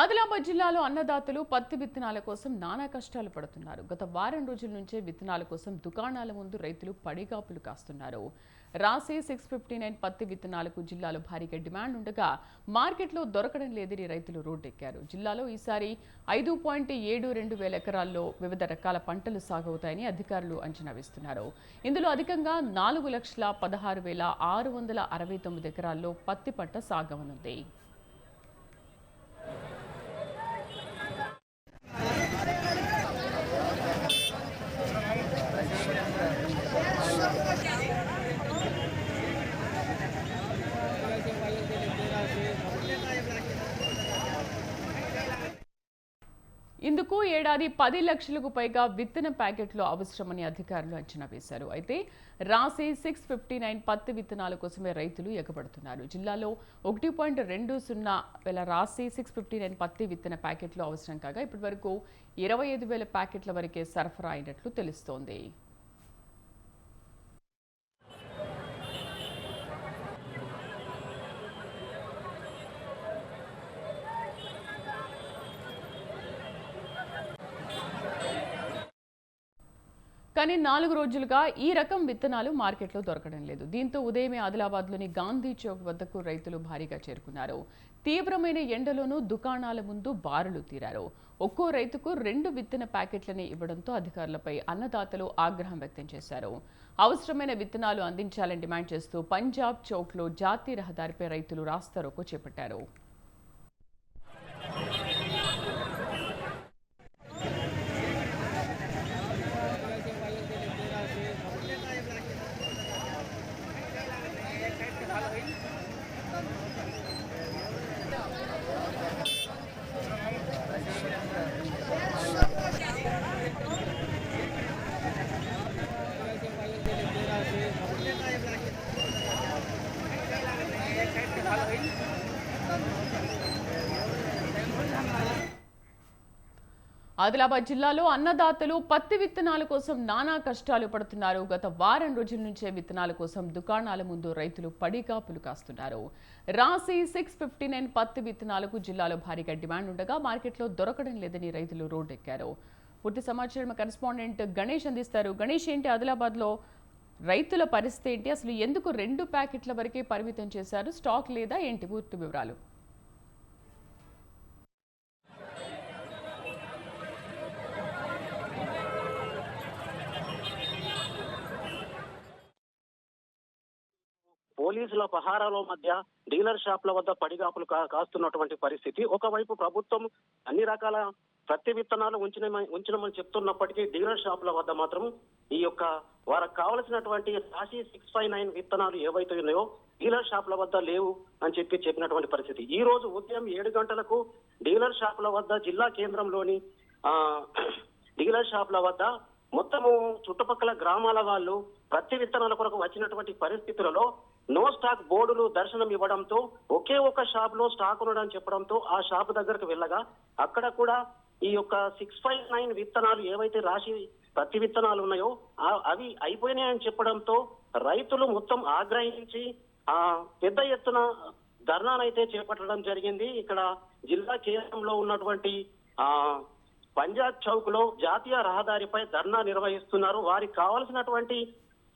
ఆదిలాబాద్ జిల్లాలో అన్నదాతలు పత్తి విత్తనాల కోసం నానా కష్టాలు పడుతున్నారు. గత వారం రోజుల నుంచే విత్తనాల కోసం దుకాణాల ముందు రైతులు పడిగాపులు కాస్తున్నారు. రాసే సిక్స్ ఫిఫ్టీ నైన్ పత్తి విత్తనాలకు జిల్లాలో భారీగా డిమాండ్ ఉండగా మార్కెట్లో దొరకడం లేదని రైతులు రోడ్డెక్కారు. జిల్లాలో ఈసారి ఐదు పాయింట్ ఏడు రెండు వేల ఎకరాల్లో వివిధ రకాల పంటలు సాగవుతాయని అధికారులు అంచనా వేస్తున్నారు. ఇందులో అధికంగా నాలుగు లక్షల పదహారు వేల ఆరు వందల అరవై తొమ్మిది ఎకరాల్లో పత్తి పంట సాగవనుంది. ఇందుకు ఏడాది పది లక్షలకు పైగా విత్తన ప్యాకెట్లు అవసరమని అధికారులు అంచనా వేశారు. అయితే రాసి సిక్స్ ఫిఫ్టీ నైన్ పత్తి విత్తనాల కోసమే రైతులు ఎగబడుతున్నారు. జిల్లాలో ఒకటి పాయింట్ రెండు సున్నా వేల రాసి సిక్స్ ఫిఫ్టీ నైన్ పత్తి విత్తన ప్యాకెట్లు అవసరం కాగా ఇప్పటి వరకు ఇరవై ఐదు వేల ప్యాకెట్ల వరకే సరఫరా అయినట్లు తెలుస్తోంది. కానీ నాలుగు రోజులుగా ఈ రకం విత్తనాలు మార్కెట్లో దొరకడం లేదు. దీంతో ఉదయమే ఆదిలాబాద్లోని గాంధీ చౌక్ వద్దకు రైతులు భారీగా చేరుకున్నారు. తీవ్రమైన ఎండలోనూ దుకాణాల ముందు బారులు తీరారు. ఒక్కో రైతుకు రెండు విత్తన ప్యాకెట్లని ఇవ్వడంతో అధికారులపై అన్నదాతలు ఆగ్రహం వ్యక్తం చేశారు. అవసరమైన విత్తనాలు అందించాలని డిమాండ్ చేస్తూ పంజాబ్ చౌక్లో జాతీయ రహదారిపై రైతులు రాస్తారోకో చేపట్టారు. ఆదిలాబాద్ జిల్లాలో అన్నదాతలు పత్తి విత్తనాల కోసం నానా కష్టాలు పడుతున్నారు. గత వారం రోజుల నుంచే విత్తనాల కోసం దుకాణాల ముందు రైతులు పడిగాపులు కాస్తున్నారు. రాసి సిక్స్ ఫిఫ్టీ నైన్ పత్తి విత్తనాలకు జిల్లాలో భారీగా డిమాండ్ ఉండగా మార్కెట్లో దొరకడం లేదని రైతులు రోడ్డెక్కారు. పూర్తి సమాచారం కరెస్పాండెంట్ గణేష్ అందిస్తారు. గణేష్ ఏంటి ఆదిలాబాద్లో రైతుల పరిస్థితి ఏంటి? అసలు ఎందుకు రెండు ప్యాకెట్ల వరకే పరిమితం చేశారు? స్టాక్ లేదా ఏంటి? పూర్తి వివరాలు. పోలీసుల పహారాల మధ్య డీలర్ షాప్ల వద్ద పడిగాపులు కాస్తున్నటువంటి పరిస్థితి. ఒకవైపు ప్రభుత్వం అన్ని రకాల ప్రతి విత్తనాలు ఉంచిన ఉంచినమని చెప్తున్నప్పటికీ డీలర్ షాపుల వద్ద మాత్రం ఈ యొక్క వారికి కావలసినటువంటి రాశి సిక్స్ ఫైవ్ నైన్ విత్తనాలు ఏవైతే ఉన్నాయో డీలర్ షాపుల వద్ద లేవు అని చెప్పి చెప్పినటువంటి పరిస్థితి. ఈ రోజు ఉదయం ఏడు గంటలకు డీలర్ షాపుల వద్ద జిల్లా కేంద్రంలోని ఆ డీలర్ షాపుల వద్ద మొత్తము చుట్టుపక్కల గ్రామాల వాళ్ళు ప్రతి విత్తనాల కొరకు వచ్చినటువంటి పరిస్థితులలో నో స్టాక్ బోర్డులు దర్శనం ఇవ్వడంతో ఒకే ఒక షాప్లో స్టాక్ ఉండడం చెప్పడంతో ఆ షాప్ దగ్గరకు వెళ్ళగా అక్కడ కూడా ఈ యొక్క సిక్స్ ఫైవ్ నైన్ విత్తనాలు ఏవైతే రాశి పత్తి విత్తనాలు ఉన్నాయో అవి అయిపోయినాయని చెప్పడంతో రైతులు మొత్తం ఆగ్రహించి ఆ పెద్ద ఎత్తున ధర్నానైతే చేపట్టడం జరిగింది. ఇక్కడ జిల్లా కేంద్రంలో ఉన్నటువంటి ఆ పంజాబ్ చౌక్లో జాతీయ రహదారిపై ధర్నా నిర్వహిస్తున్నారు. వారికి కావలసినటువంటి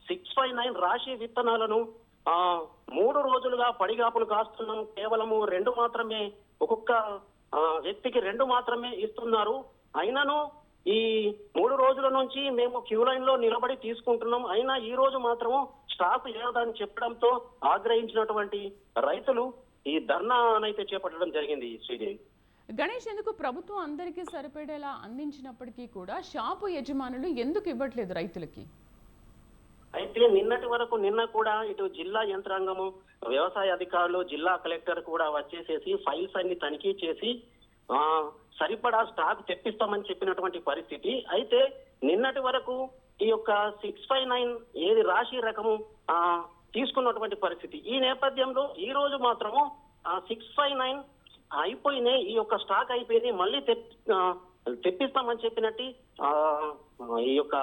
సిక్స్ ఫైవ్ నైన్ రాశి విత్తనాలను ఆ మూడు రోజులుగా పడిగాపులు కాస్తున్నాం. కేవలము రెండు మాత్రమే ఒక్కొక్క వ్యక్తికి రెండు మాత్రమే ఇస్తున్నారు. అయినను ఈ మూడు రోజుల నుంచి మేము క్యూ లైన్లో నిలబడి తీసుకుంటున్నాం. అయినా ఈ రోజు మాత్రము స్టాఫ్ లేదని చెప్పడంతో ఆగ్రహించినటువంటి రైతులు ఈ ధర్నానైతే చేపట్టడం జరిగింది శ్రీదేవి. గణేష్ ఎందుకు ప్రభుత్వం అందరికీ సరిపడేలా అందించినప్పటికీ కూడా షాపు యజమానులు ఎందుకు ఇవ్వట్లేదు రైతులకి? అయితే నిన్నటి వరకు నిన్న కూడా ఇటు జిల్లా యంత్రాంగము వ్యవసాయ అధికారులు జిల్లా కలెక్టర్ కూడా వచ్చేసేసి ఫైల్స్ అన్ని తనిఖీ చేసి ఆ సరిపడా స్టాక్ తెప్పిస్తామని చెప్పినటువంటి పరిస్థితి. అయితే నిన్నటి వరకు ఈ యొక్క సిక్స్ ఫైవ్ నైన్ ఏది రాశి రకము ఆ తీసుకున్నటువంటి పరిస్థితి. ఈ నేపథ్యంలో ఈ రోజు మాత్రము సిక్స్ ఫైవ్ నైన్ అయిపోయినాయి ఈ యొక్క స్టాక్ అయిపోయింది. మళ్ళీ తెప్పిస్తామని చెప్పినట్టు ఆ, ఈ యొక్క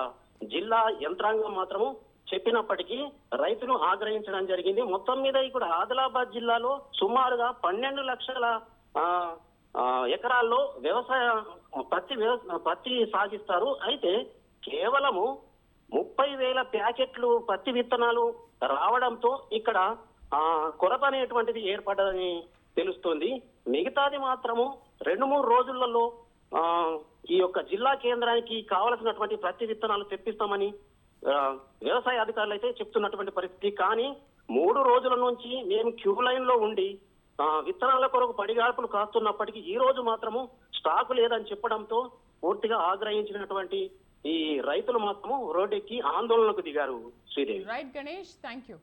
జిల్లా యంత్రాంగం మాత్రము చెప్పినప్పటికీ రైతును ఆగ్రహించడం జరిగింది. మొత్తం మీద ఇక్కడ ఆదిలాబాద్ జిల్లాలో సుమారుగా పన్నెండు లక్షల ఎకరాల్లో వ్యవసాయ పత్తి వ్యవ- పత్తి సాగిస్తారు. అయితే కేవలము ముప్పై వేల ప్యాకెట్లు పత్తి విత్తనాలు రావడంతో ఇక్కడ ఆ, కొరత అనేటువంటిది ఏర్పడదని తెలుస్తుంది. మిగతాది మాత్రము రెండు మూడు రోజులలో ఆ, ఈ యొక్క జిల్లా కేంద్రానికి కావలసినటువంటి ప్రతి విత్తనాలు తెప్పిస్తామని వ్యవసాయ అధికారులు అయితే చెప్తున్నటువంటి పరిస్థితి. కానీ మూడు రోజుల నుంచి మేము క్యూ లైన్లో ఉండి విత్తనాల కొరకు పడిగాపులు కాస్తున్నప్పటికీ ఈ రోజు మాత్రము స్టాకు లేదని చెప్పడంతో పూర్తిగా ఆగ్రహించినటువంటి ఈ రైతులు మాత్రము రోడ్డెక్కి ఆందోళనకు దిగారు Sridevi. Right Ganesh thank you